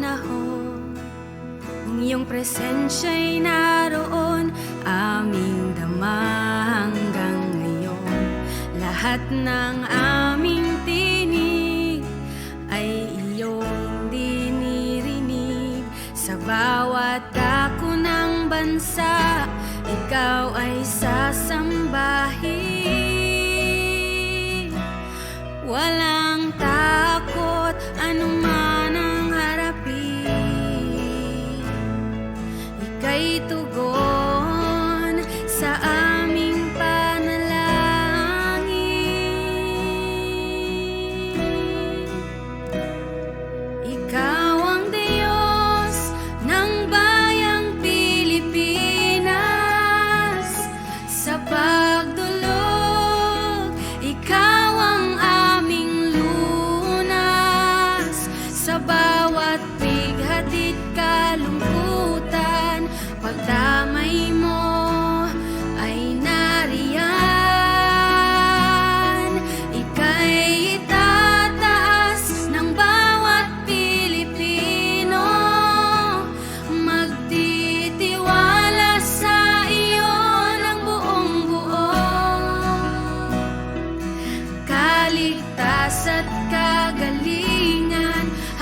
panahon. Ang iyong presensya'y naroon Aming dama hanggang ngayon. Lahat ng aming tinig Ay iyong dinirinig. Sa bawat dako ng bansa Ikaw ay sasambahin. Walang takot anumang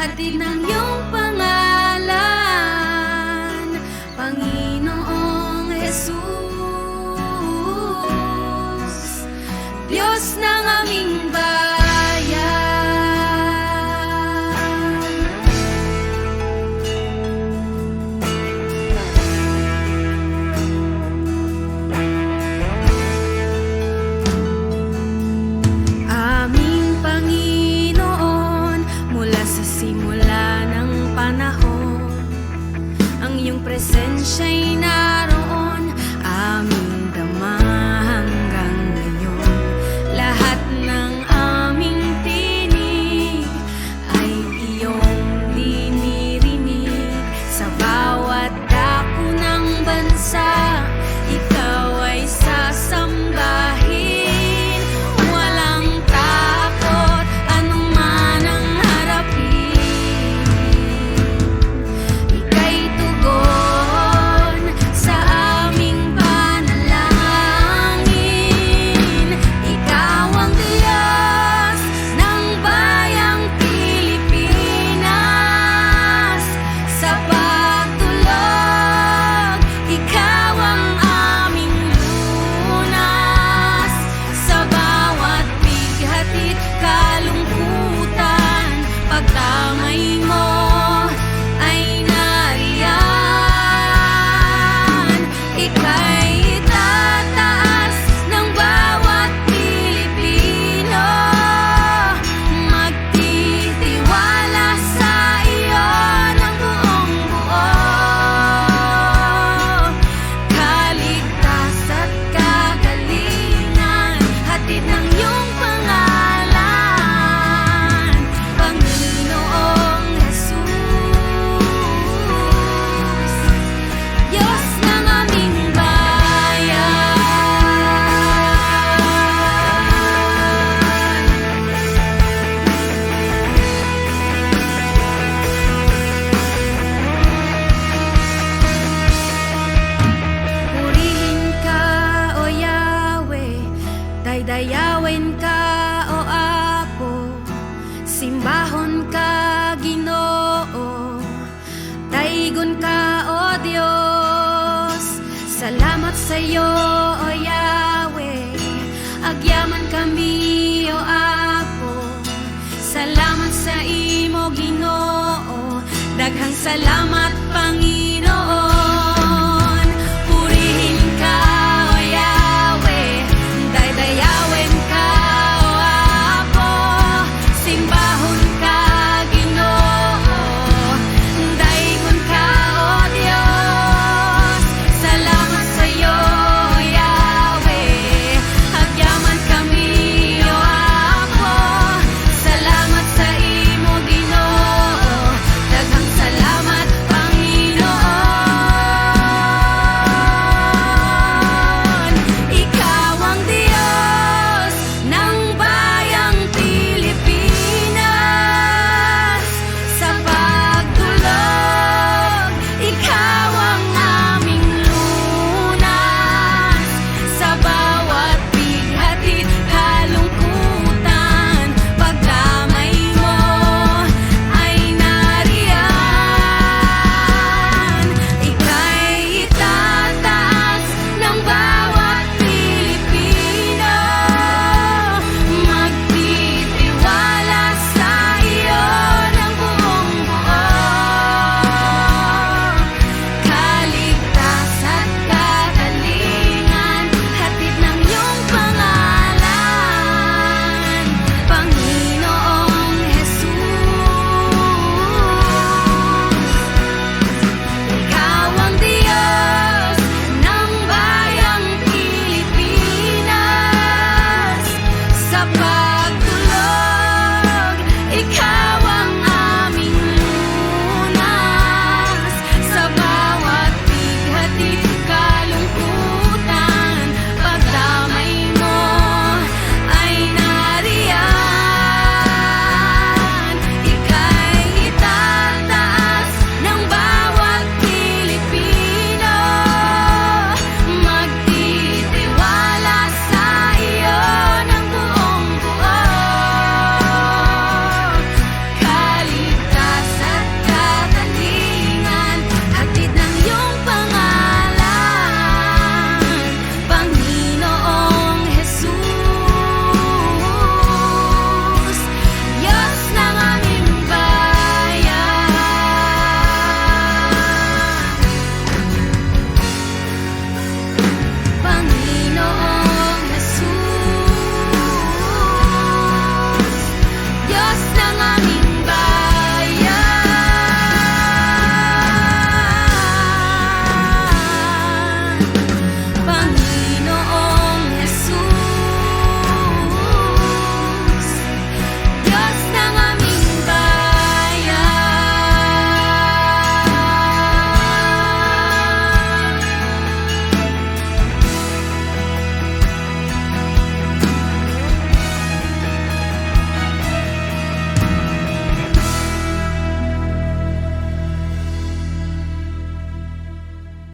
Ihatid ng iyong pangalan Panginoong Jesus. Diyos ng aming the sunshine. ingon ka, O oh Diyos. Salamat sa iyo, O oh Yahweh. Agyaman kami, O oh Apo. Salamat sa imo, Ginoo. Daghang salamat, Panginoon.